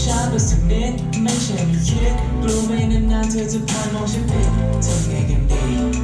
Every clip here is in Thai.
ช้าไปสักนิดไม่ใช่ไม่คิดกลัวไมนานๆเธอจะพานมองฉันผิดทำไงกันดี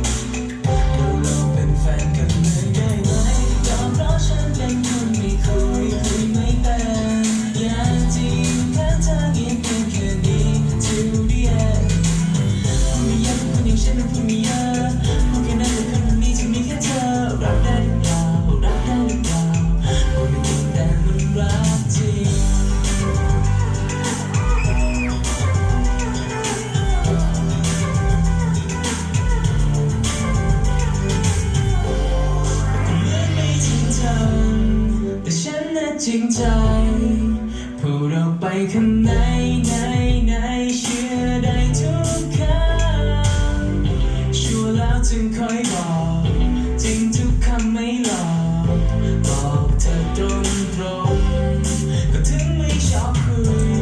จึงคอยบอกจริงทุกคำไม่หลอกบอกเธอตรงตรงก็ถึงไม่ชอบคุย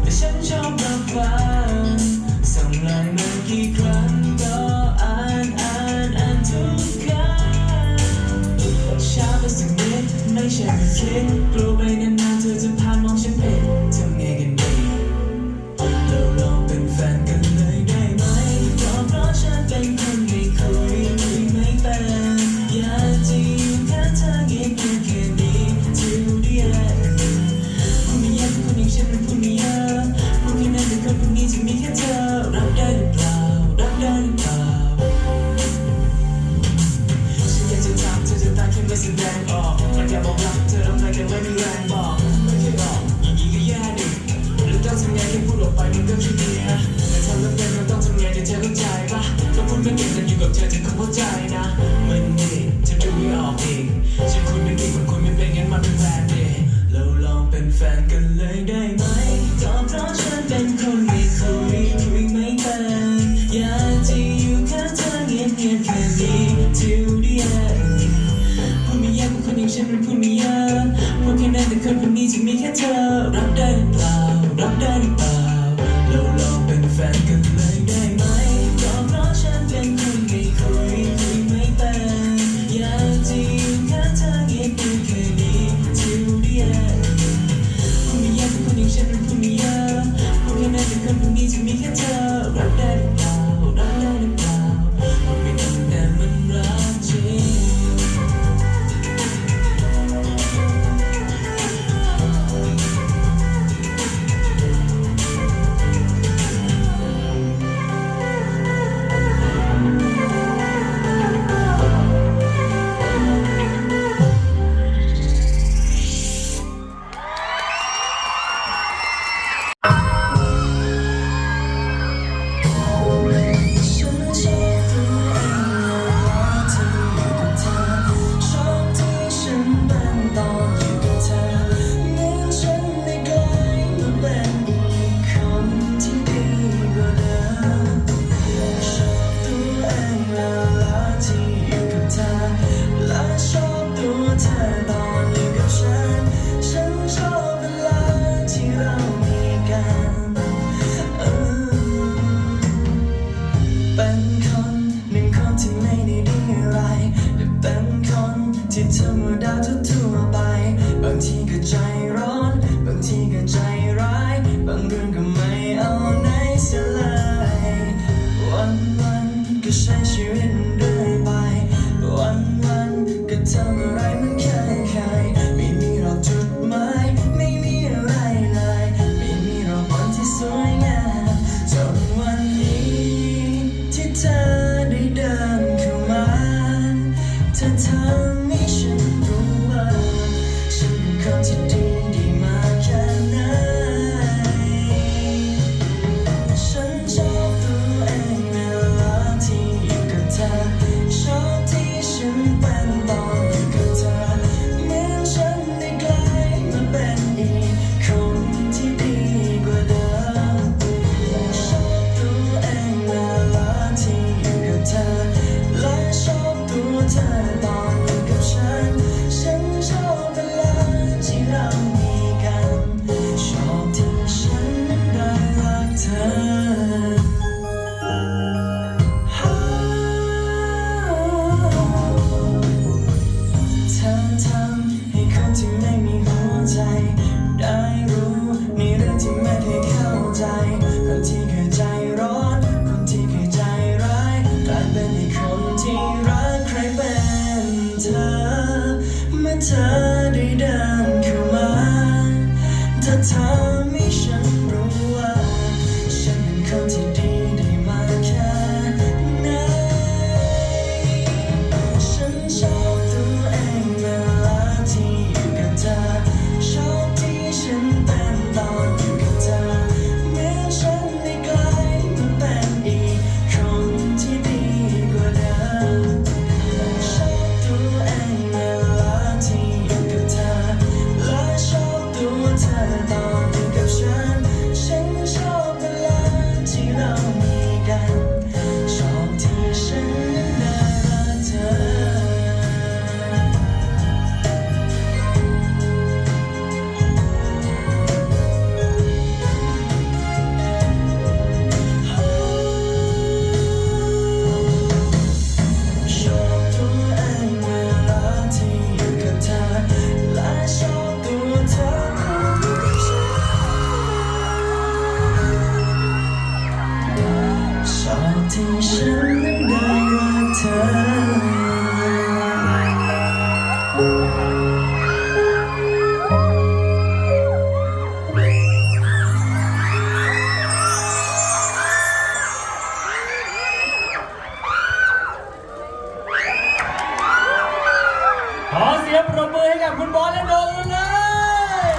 แต่ฉันชอบรับฟังส่งไลน์มากี่ครั้งก็อ่านอ่านอ่านทุกคำช้าไปสักนิดไม่ใช่คิด devil. ที่ไม่ได้ดีอะไรแต่เป็นคนที่ธรรมดาทั่วไป บางทีก็ใจร้อน บางทีก็ใจ because you do. ที่เคยใจร้อน คนที่เคยใจร้ายกลายเป็นคนที่รักใครเป็นเธอเมื่อเธอได้เดินเข้ามาถ้าเธอไม่ฉันรู้ว่า ที่ฉันนั้นได้รักเธอ